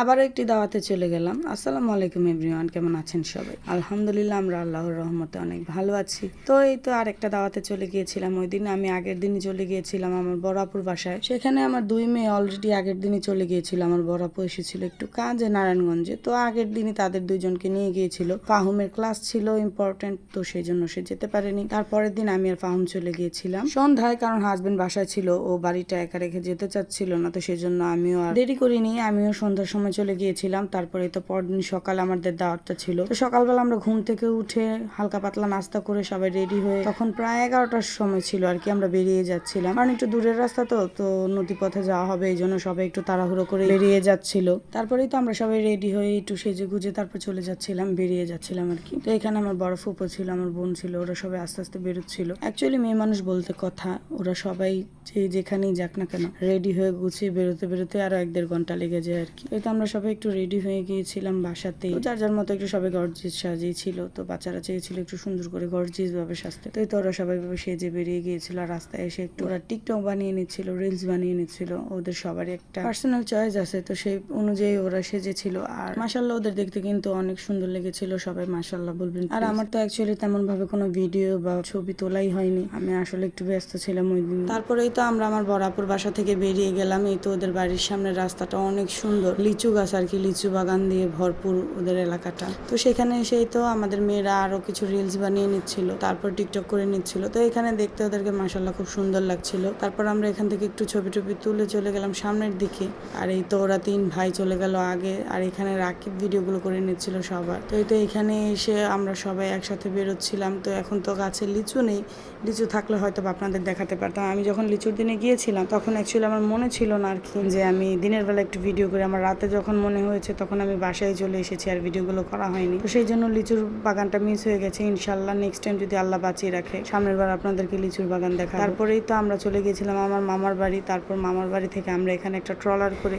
আবারও একটি দাওয়াতে চলে গেলাম। আসসালামু আলাইকুম এভরিওয়ান, কেমন আছেন সবাই? আলহামদুলিল্লাহ, আমরা আল্লাহর রহমতে অনেক ভালো আছি। তো এই তো আরেকটা দাওয়াতে চলে গিয়েছিলাম। ওই দিন আমি আগের দিনই চলে গিয়েছিলাম আমার বড়াপুর বাসায়। সেখানে আমার দুই মেয়ে অলরেডি আগের দিনই চলে গিয়েছিল। আমার বড়াপু এসেছিল একটু কাজে নারায়ণগঞ্জে। তো আগের দিনই তাদের দুইজনকে নিয়ে গিয়েছিল। ফাহুমের ক্লাস ছিল ইম্পর্টেন্ট তো সেই জন্য সে যেতে পারেনি। তারপরের দিন আমি আর ফাহুম চলে গিয়েছিলাম। সন্ধ্যায়, কারণ হাজবেন্ড বাসায় ছিল, ও বাড়িটা একা রেখে যেতে চাচ্ছিল না, তো সেই জন্য আমিও আর দেরি করিনি। আমিও সন্ধ্যার সময় চলে গিয়েছিলাম। তারপরে তো পরদিন সকাল আমাদের দাওয়াতটা ছিল। তো সকালবেলা আমরা ঘুম থেকে উঠে হালকা পাতলা নাস্তা করে সবাই রেডি হয়ে তখন প্রায় এগারোটার সময় ছিল আর কি, আমরা বেরিয়ে যাচ্ছিলাম। কারণ একটু দূরের রাস্তা তো তো নদী পথে যাওয়া হবে, এই জন্য সবাই একটু তাড়াহুড়ো করে বেরিয়ে যাচ্ছিল। তারপরেই তো আমরা সবাই রেডি হয়ে একটু সেজে গুজে তারপর চলে যাচ্ছিলাম, বেরিয়ে যাচ্ছিলাম আর কি। তো এখানে আমার বড় ফুপো ছিল, আমার বোন ছিল, ওরা সবাই আস্তে আস্তে বেরোচ্ছিল। অ্যাকচুয়ালি মেয়ে মানুষ বলতে কথা, ওরা সবাই যে যেখানেই যাক না কেন, রেডি হয়ে গুছিয়ে বেরোতে বেরোতে আরও এক দেড় ঘণ্টা লেগে যায় আর কি। তো আমরা সবাই একটু রেডি হয়ে গিয়েছিলাম বাসাতেই। তো যার যার মতো একটু সবাই গর্জিস সাজিয়েছিল তো বাচ্চারা চেয়েছিল একটু সুন্দর করে গর্জিস ভাবে সাজতে। তো এই তো ওরা সবাই ভাবে সেজে বেরিয়ে গিয়েছিল, আর রাস্তায় এসে একটু ওরা টিকটক বানিয়ে নিচ্ছিল রিলস বানিয়ে নিচ্ছিল, ওদের সবারই একটা পার্সোনাল চয়েস আছে। তো সেই অনুযায়ী ওরা সেজেছিল, আর মাসাল্লাহ ওদের দেখতে কিন্তু অনেক সুন্দর লেগেছিল, সবাই মাসাল্লাহ বলবেন আর আমার তো অ্যাকচুয়ালি তেমন ভাবে কোনো ভিডিও বা ছবি তোলাই হয়নি, আমি আসলে একটু ব্যস্ত ছিলাম ওই দিন। তারপরেই তো আমরা আমার বরাপুর বাসা থেকে বেরিয়ে গেলাম, এই তো ওদের বাড়ির সামনে রাস্তাটা অনেক সুন্দর, লিচু গাছ আর কি, লিচু বাগান দিয়ে ভরপুর ওদের এলাকাটা। তো সেখানে এসেই তো আমাদের মেয়েরা আরও কিছু রিলস বানিয়ে নিচ্ছিল, তারপর টিকটক করে নিচ্ছিল। তো এখানে দেখতে ওদেরকে মাসাল্লাহ খুব সুন্দর লাগছিল। তারপর আমরা এখান থেকে একটু ছবি টবি তুলে চলে গেলাম সামনের দিকে। আর এই তো ওরা তিন ভাই চলে গেল আগে, আর এখানে রাকিব ভিডিওগুলো করে নিচ্ছিল সবার। তো এই তো এখানে এসে আমরা সবাই একসাথে বেরোচ্ছিলাম। তো এখন তো গাছে লিচু নেই, লিচু থাকলে হয়তো আপনাদের দেখাতে পারতাম। আমি যখন লিচুর দিনে গিয়েছিলাম, তখন অ্যাকচুয়ালি আমার মনে ছিল না আর কি যে আমি দিনের বেলা একটু ভিডিও করে, আমার রাতে যখন মনে হয়েছে তখন আমি বাসায় চলে এসেছি আর ভিডিওগুলো করা হয়নি। তো সেই জন্য লিচুর বাগানটা মিস হয়ে গেছে। ইনশাল্লাহ নেক্সট টাইম যদি আল্লাহ বাঁচিয়ে রাখে, সামনের বার আপনাদেরকে লিচুর বাগান দেখা তারপরেই তো আমরা চলে গিয়েছিলাম আমার মামার বাড়ি। তারপর মামার বাড়ি থেকে আমরা এখানে একটা ট্রলার করে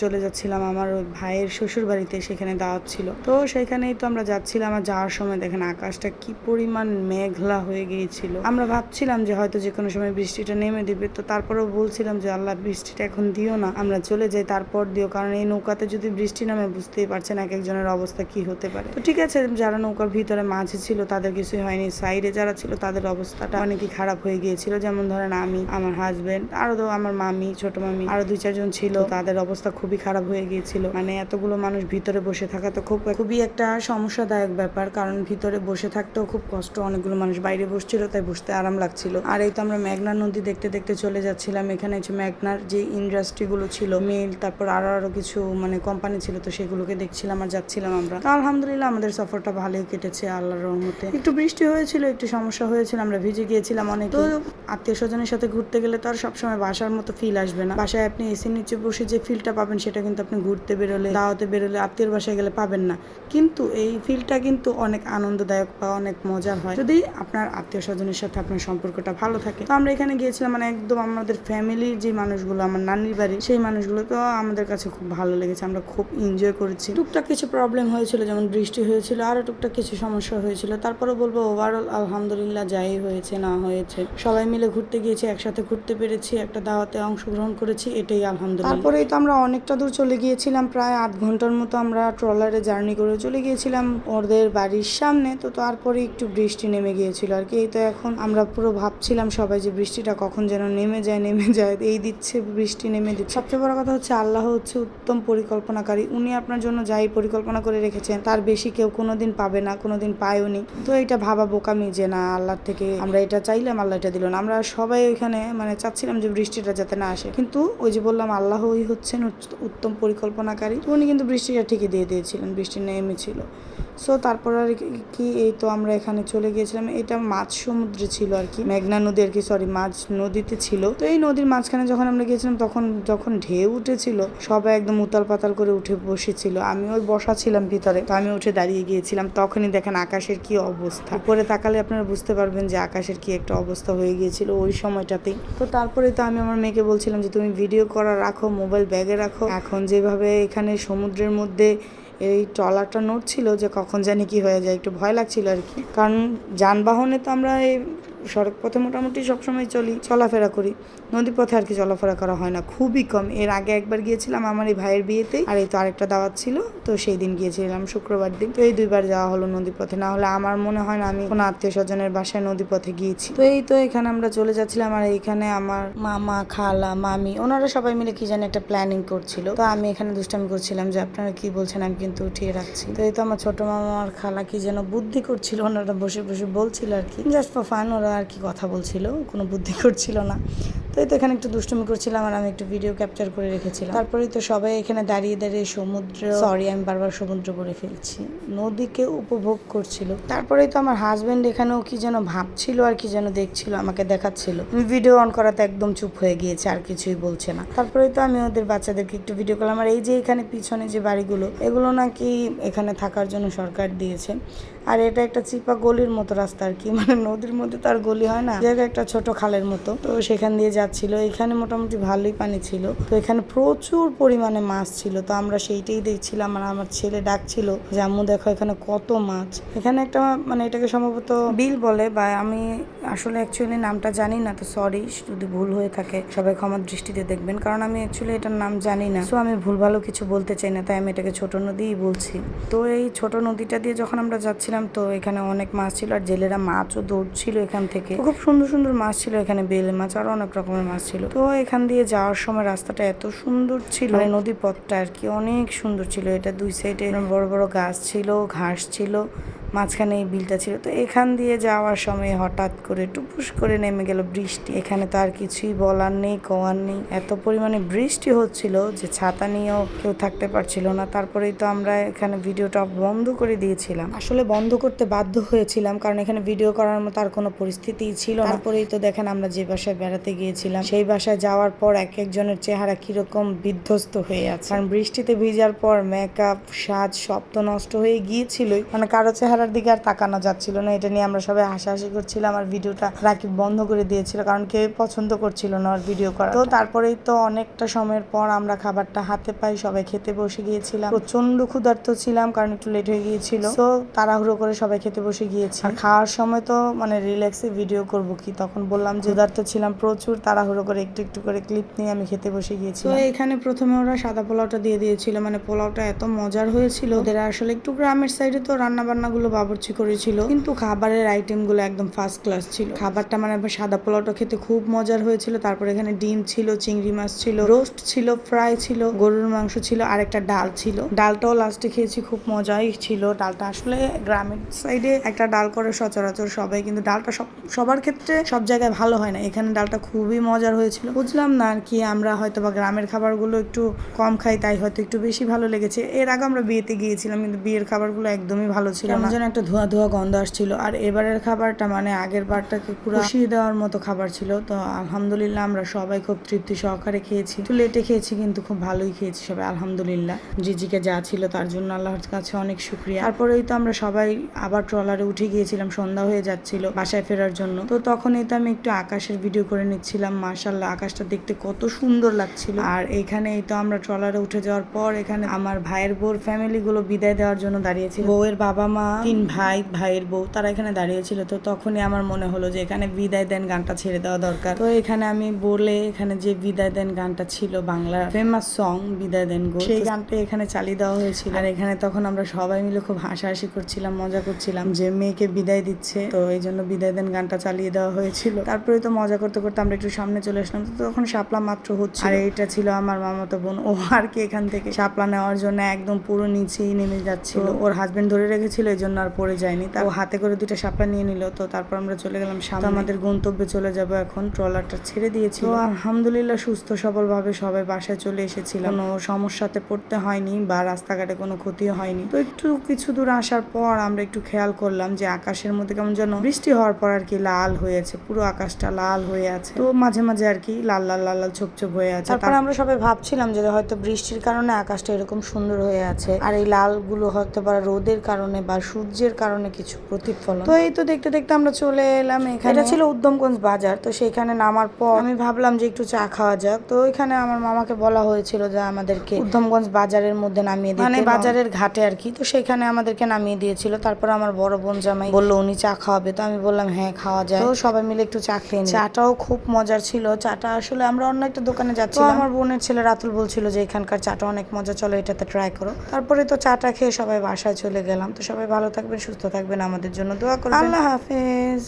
চলে যাচ্ছিলাম আমার ভাইয়ের শ্বশুর বাড়িতে, সেখানে দাওয়াত ছিল। তো সেখানেই তো আমরা যাচ্ছিলাম আর যাওয়ার সময় দেখেন আকাশটা কি পরিমাণ মেঘলা হয়ে গিয়েছিল। আমরা ভাবছিলাম যে হয়তো যে কোনো সময় বৃষ্টিটা নেমে দিবে। তো তারপরেও বলছিলাম যে, আল্লাহ, বৃষ্টিটা এখন দিও না। আমরা চলে যাই, তারপর দিও। কারণ এই নৌকাতে যদি বৃষ্টি নামে বুঝতেই পারছেন এক একজনের অবস্থা কি হতে পারে। তো ঠিক আছে, যারা নৌকার ভিতরে মাঝে ছিল তাদের কিছুই হয়নি, সাইডে যারা ছিল তাদের অবস্থাটা অনেকই খারাপ হয়ে গিয়েছিল। যেমন ধরেন আমি, আমার হাজবেন্ড আরও তো আমার মামি, ছোট মামি, আরও দুই চারজন ছিল তাদের অবস্থা খুবই খারাপ হয়ে গিয়েছিল। মানে এতগুলো মানুষ ভিতরে বসে থাকা তো খুব খুবই একটা সমস্যাদায়ক ব্যাপার, কারণ ভিতরে বসে থাকতেও খুব কষ্ট। অনেকগুলো মানুষ বাইরে বসছিল, তাই বসতে আরাম লাগছিল। আর এই তো আমরা মেঘনা নদী দেখতে দেখতে চলে যাচ্ছিলাম। এখানে হচ্ছে মেঘনার যে ইন্ডাস্ট্রিগুলো ছিল, মিল, তারপর আরও আরও কিছু মানে কোম্পানি ছিল তো সেগুলোকে দেখছিলাম আর যাচ্ছিলাম আমরা। তো আলহামদুলিল্লাহ আমাদের সফরটা ভালোই কেটেছে আল্লাহর রহমতে। একটু বৃষ্টি হয়েছিল, একটু সমস্যা হয়েছিল, আমরা ভিজে গিয়েছিলাম অনেক। তো আত্মীয় স্বজনের সাথে ঘুরতে গেলে তো আর সবসময় বাসার মতো ফিল আসবে না। বাসায় আপনি এসির নিচে বসে যে ফিলটা পাবেন সেটা কিন্তু আপনি ঘুরতে বেরোলে, দাওয়াতে বেরোলে আত্মীয়র বাসায় গেলে পাবেন না। কিন্তু এই ফিলটা কিন্তু অনেক আনন্দদায়ক বা অনেক মজার হয়। যদি আপনার আত্মীয় স্বজনের সাথে আপনার সম্পর্কটা ভালো থাকে। তো আমরা এখানে গিয়েছিলাম মানে একদম আমাদের ফ্যামিলির যে মানুষগুলো, আমার নানির বাড়ি সেই মানুষগুলো তো আমাদের কাছে খুব ভালো লেগেছে, আমরা খুব এনজয় করেছি। টুকটাক কিছু প্রবলেম হয়েছিল, যেমন বৃষ্টি হয়েছিল, আরও টুকটাক কিছু সমস্যা হয়েছিল। তারপরে বলব ওভারঅল আলহামদুলিল্লাহ যাই হয়েছে, না হয়েছে। সবাই মিলে ঘুরতে গিয়েছি, একসাথে ঘুরতে পেরেছি, একটা দাওয়াতে অংশগ্রহণ করেছি, এটাই আলহামদুলিল্লাহ। তারপরেই তো আমরা অনেকটা দূর চলে গিয়েছিলাম, প্রায় আধ ঘণ্টার মতো আমরা ট্রলারে জার্নি করে চলে গিয়েছিলাম ওদের বাড়ির সামনে। তো তারপরে একটু বৃষ্টি নেমে গিয়েছিল আর কি। এই তো এখন আমরা পুরো ভাবছিলাম সবাই যে বৃষ্টিটা কখন যেন নেমে যায় নেমে যায়, এই দিচ্ছে, বৃষ্টি নেমে দিচ্ছে। সবচেয়ে বড় কথা হচ্ছে, আল্লাহ হচ্ছে উত্তম পরিকল্পনাকারী। উনি আপনার জন্য যাই পরিকল্পনা করে রেখেছেন, তার বেশি কেউ কোনোদিন পাবে না, কোনোদিন পায়ওনি। তো এটা ভাবা বোকামি যে না, আল্লাহর থেকে আমরা এটা চাইলাম, আল্লাহ এটা দিল না। আমরা সবাই ওইখানে মানে চাচ্ছিলাম যে বৃষ্টিটা যাতে না আসে। কিন্তু ওই যে বললাম, আল্লাহই হচ্ছেন উত্তম পরিকল্পনাকারী। উনি কিন্তু বৃষ্টিটা ঠিকই দিয়ে দিয়েছিলেন, বৃষ্টি নেমেছিল সো তারপর আর কি- এই তো আমরা এখানে চলে গিয়েছিলাম। এটা মাছ সমুদ্রে ছিল আর কি। মেঘনা নদী আর কি সরি মাছ নদীতে ছিল। তো এই নদীর মাঝখানে যখন আমরা গিয়েছিলাম, তখন, যখন ঢেউ উঠেছিল, সবাই একদম উতাল পাতাল করে উঠে বসেছিল। আমি ওই বসা ছিলাম ভিতরে, তো আমি উঠে দাঁড়িয়ে গিয়েছিলাম। তখনই দেখেন আকাশের কি অবস্থা। উপরে তাকালে আপনারা বুঝতে পারবেন যে আকাশের কি একটা অবস্থা হয়ে গিয়েছিল ওই সময়টাতেই। তো তারপরে তো আমি আমার মেয়েকে বলছিলাম যে, তুমি ভিডিও করা রাখো মোবাইল ব্যাগে রাখো। এখন যেভাবে এখানে সমুদ্রের মধ্যে এই ট্রলারটা নড়ছিল যে কখন জানি কি হয়ে যায়, একটু ভয় লাগছিল আর কি। কারণ যানবাহনে তো আমরা এই সড়ক পথে মোটামুটি সবসময় চলি, চলাফেরা করি। নদী পথে আর কি চলাফেরা করা হয় না, খুবই কম। এর আগে একবার গিয়েছিলাম আমার এই ভাইয়ের বিয়েতে আর এই তো আরেকটা দাওয়াত ছিল, তো সেই দিন গিয়েছিলাম শুক্রবার দিন। তো এই দুইবার যাওয়া হলো নদী পথে না হলে আমার মনে হয় না আমি কোনো আত্মীয় স্বজনের বাসায় নদী পথে গিয়েছি। তো এই তো এখানে আমরা চলে যাচ্ছিলাম, আর এইখানে আমার মামা, খালা, মামি, ওনারা সবাই মিলে কি জানি একটা প্ল্যানিং করছিল। তো আমি এখানে দুষ্টামি করছিলাম যে আপনারা কি বলছেন, আমি কিন্তু উঠিয়ে রাখছি। তো এই তো আমার ছোট মামা আর খালা কি যেন বুদ্ধি করছিল, ওনারা বসে বসে বলছিল আর কি। জাস্ট ফর ফান ওরা আর কি কথা বলছিল, কোনো বুদ্ধি করছিল না। তো এই তো এখানে একটু দুষ্টুমি করছিলাম আর আমি একটু ভিডিও ক্যাপচার করে রেখেছিলাম। তারপরেই তো সবাই এখানে দাঁড়িয়ে দাঁড়িয়ে সমুদ্র সরি আমি বারবার সমুদ্র বলে ফেলছি। নদীকে উপভোগ করছিল। তারপরেই তো আমার হাজবেন্ড এখানেও কি যেন ভাবছিল আর কি যেন দেখছিল, আমাকে দেখাচ্ছিল। আমি ভিডিও অন করাতে একদম চুপ হয়ে গিয়েছে, আর কিছুই বলছে না। তারপরেই তো আমি ওদের বাচ্চাদেরকে একটু ভিডিও করলাম। আর এই যে এখানে পিছনে যে বাড়িগুলো, এগুলো নাকি এখানে থাকার জন্য সরকার দিয়েছে। আর এটা একটা চিপা গলির মতো রাস্তা আর কি। মানে নদীর মধ্যে তো আর গলি হয় না। জায়গা একটা ছোট খালের মতো। তো সেখান দিয়ে যাচ্ছিল। এখানে মোটামুটি ভালোই পানি ছিল। তো এখানে প্রচুর পরিমাণে মাছ ছিল। তো আমরা সেইটাই দেখছিলাম। আর আমার ছেলে ডাকছিল যে, আম্মু, দেখো এখানে কত মাছ। এখানে একটা মানে এটাকে সম্ভবত বিল বলে বা আমি আসলে অ্যাকচুয়ালি নামটা জানি না, তো সরি যদি ভুল হয়ে থাকে, সবাই ক্ষমার দৃষ্টিতে দেখবেন। কারণ আমি অ্যাকচুয়ালি এটার নাম জানি না। সো আমি ভুল ভালো কিছু বলতে চাই না, তাই আমি এটাকে ছোট নদীই বলছি। তো এই ছোট নদীটা দিয়ে যখন আমরা যাচ্ছিলাম, তো এখানে অনেক মাছ ছিল আর জেলেরা মাছও ধরছিল এখান থেকে। খুব সুন্দর সুন্দর মাছ ছিল এখানে, বেলে মাছ আর অনেক রকমের মাছ ছিল। তো এখান দিয়ে যাওয়ার সময় রাস্তাটা এত সুন্দর ছিল মানে নদী পথটা আর কি অনেক সুন্দর ছিল। এটা দুই সাইডে বড় বড় গাছ ছিল, ঘাস ছিল। মাঝখানে এই বিলটা ছিল। তো এখান দিয়ে যাওয়ার সময় হঠাৎ করে টুপুস করে নেমে গেল বৃষ্টি। এখানে তো আর কিছুই বলার নেই, কওয়ার নেই। এত পরিমাণে বৃষ্টি হচ্ছিল যে ছাতা নিয়েও কেউ থাকতে পারছিল না। তারপরেই তো আমরা এখানে ভিডিওটা বন্ধ করে দিয়েছিলাম। আসলে বন্ধ করতে বাধ্য হয়েছিলাম, কারণ এখানে ভিডিও করার মতো আর কোনো পরিস্থিতিই ছিল না। তারপরেই তো দেখেন আমরা যে বাসায় বেড়াতে গিয়েছিলাম, সেই বাসায় যাওয়ার পর এক একজনের চেহারা কীরকম বিধ্বস্ত হয়ে আছে। কারণ বৃষ্টিতে ভিজার পর মেকআপ সাজ সব তো নষ্ট হয়ে গিয়েছিলই। মানে কারও চেহারার দিকে আর তাকানো যাচ্ছিল না। এটা নিয়ে আমরা সবাই হাসাহাসি করছিলাম আর ভিডিওটা রাকিব বন্ধ করে দিয়েছিল কারণ কেউ পছন্দ করছিল না আর ভিডিও করা। তো তারপরেই তো অনেকটা সময়ের পর আমরা খাবারটা হাতে পাই, সবাই খেতে বসে গিয়েছিলাম। প্রচণ্ড ক্ষুধার্ত ছিলাম কারণ একটু লেট হয়ে গিয়েছিল। তো তাড়াহুড়ো করে সবাই খেতে বসে গিয়েছি। আর খাওয়ার সময় তো মানে রিল্যাক্সে ভিডিও করব কি? তখন বললাম যে ক্ষুধার্ত ছিলাম প্রচুর, তাড়াহুড়ো করে একটু একটু করে ক্লিপ নিয়ে আমি খেতে বসে গিয়েছি তো এখানে প্রথমে ওরা সাদা পোলাওটা দিয়ে দিয়েছিল। মানে পোলাওটা এত মজার হয়েছিল। ওদের আসলে একটু গ্রামের সাইডে তো রান্না বান্না গুলো বাবরচি করেছিল। কিন্তু খাবারের আইটেমগুলো একদম ফার্স্ট ক্লাস ছিল। খাবারটা মানে সাদা পোলাওটা খেতে খুব মজার হয়েছিল। তারপর এখানে ডিম ছিল, চিংড়ি মাছ ছিল রোস্ট ছিল ফ্রাই ছিল, গরুর মাংস ছিল আর একটা ডাল ছিল। ডালটাও লাস্টে খেয়েছি, খুব মজাই ছিল। ডালটা আসলে গ্রামের সাইডে একটা ডাল করে সচরাচর সবাই, কিন্তু ডালটা সব, সবার ক্ষেত্রে সব জায়গায় ভালো হয় না। এখানে ডালটা খুবই মজার হয়েছিল। বুঝলাম না আর কি আমরা হয়তো বা গ্রামের খাবারগুলো একটু কম খাই, তাই হয়তো একটু বেশি ভালো লেগেছে। এর আগে আমরা বিয়েতে গিয়েছিলাম, কিন্তু বিয়ের খাবারগুলো একদমই ভালো ছিল না। যেন একটা ধোয়া ধোয়া গন্ধ আসছিল। আর এবারের খাবারটা মানে আগের বারটাকে খুশিয়ে দেওয়ার মতো খাবার ছিল। তো আলহামদুলিল্লাহ আমরা সবাই খুব তৃপ্তি সহকারে খেয়েছি। একটু লেটে খেয়েছি কিন্তু খুব ভালোই খেয়েছি সবাই, আলহামদুলিল্লাহ। জিজিকে যা ছিল তার জন্য আল্লাহর কাছে অনেক শুক্রিয়া। তারপরেই তো আমরা সবাই আবার ট্রলারে উঠে গিয়েছিলাম, সন্ধ্যা হয়ে যাচ্ছিল বাসায় ফেরার জন্য। তো তখনই তো আমি একটু আকাশের ভিডিও করে নিচ্ছিলাম। মার্শাল্লাহ আকাশটা দেখতে কত সুন্দর লাগছিল। আর এখানে এই তো আমরা ট্রলারে উঠে যাওয়ার পর এখানে আমার ভাইয়ের বউর ফ্যামিলি গুলো বিদায় দেওয়ার জন্য দাঁড়িয়েছিল বউয়ের বাবা মা তিন ভাই ভাইয়ের বউ তারা এখানে দাঁড়িয়েছিল তো তখনই আমার মনে হলো যে এখানে বিদায় দেন গানটা ছেড়ে দেওয়া দরকার। তো এখানে আমি বলে এখানে যে বিদায় দেন গানটা ছিল বাংলা ফেমাস সং বিদায় দেন গো সেই গানটা এখানে চালিয়ে দেওয়া হয়েছিল। আর এখানে তখন আমরা সবাই মিলে খুব হাসাহাসি করছিলাম মজা করছিলাম যে মেয়েকে বিদায় দিচ্ছে। তো এই জন্য বিদায় দেন গানটা চালিয়ে দেওয়া হয়েছিল। তারপরে তো মজা করতে করতে আমরা একটু সামনে চলে আসলাম। তো তখন শাপলা মাত্র হচ্ছে আর এটা ছিল আমার মামাতো বোন। ও আর কি এখান থেকে শাপলা নেওয়ার জন্য একদম পুরো নিচেই নেমে যাচ্ছিল। ওর হাজবেন্ড ধরে রেখেছিল এই জন্য আর পড়ে যায়নি। ও হাতে করে দুটো শাপলা নিয়ে নিল। তো তারপর আমরা চলে গেলাম সামনে। আমাদের গন্তব্যে চলে যাব এখন। ট্রলারটা ছেড়ে দিয়েছিল। তো আলহামদুলিল্লাহ সুস্থ সবল ভাবে সবাই বাসায় চলে এসেছিলাম। কোনো সমস্যাতে পড়তে হয়নি বা রাস্তাঘাটে কোনো ক্ষতিও হয়নি। তো একটু কিছু দূর আসার পর আমরা একটু খেয়াল করলাম যে আকাশের মধ্যে কেমন যেন বৃষ্টি হওয়ার পর আর কি লাল হয়েছে। পুরো আকাশটা লাল হয়ে আছে। তো মাঝে মাঝে আর কি লাল লাল লাল লাল ছোপ ছোপ হয়ে আছে। তারপর আমরা সবাই ভাবছিলাম যে হয়তো বৃষ্টির কারণে আকাশটা এরকম সুন্দর হয়ে আছে। আর এই লালগুলো হয়তো বা রোদের কারণে বা সূর্য ধৈর্যের কারণে কিছু প্রতিফলন। তো এই তো দেখতে দেখতে আমরা চলে এলাম এখানে। এটা ছিল উদ্যমগঞ্জ বাজার তো সেইখানে নামার পর আমি ভাবলাম যে একটু চা খাওয়া যাক। তো ওইখানে আমার মামাকে বলা হয়েছিল যে আমাদেরকে উদ্যমগঞ্জ বাজারের মধ্যে নামিয়ে দিতে। মানে বাজারের ঘাটে আর কি। তো সেখানে আমাদেরকে নামিয়ে দিয়েছিল। তারপর আমার বড় বোন জামাই বলল উনি চা খাওয়াবে। তো আমি বললাম হ্যাঁ খাওয়া যায়। তো সবাই মিলে একটু চা খেয়ে। চাটাও খুব মজার ছিল। চাটা আসলে আমরা অন্য একটা দোকানে যাচ্ছি আমার বোনের ছেলে রাতুল বলছিল যে এখানকার চাটা অনেক মজা চলো এটাতে ট্রাই করো। তারপরে তো চাটা খেয়ে সবাই বাসায় চলে গেলাম। তো সবাই ভালো থাকবেন সুস্থ থাকবেন। আমাদের জন্য দোয়া করবেন। আল্লাহ হাফেজ।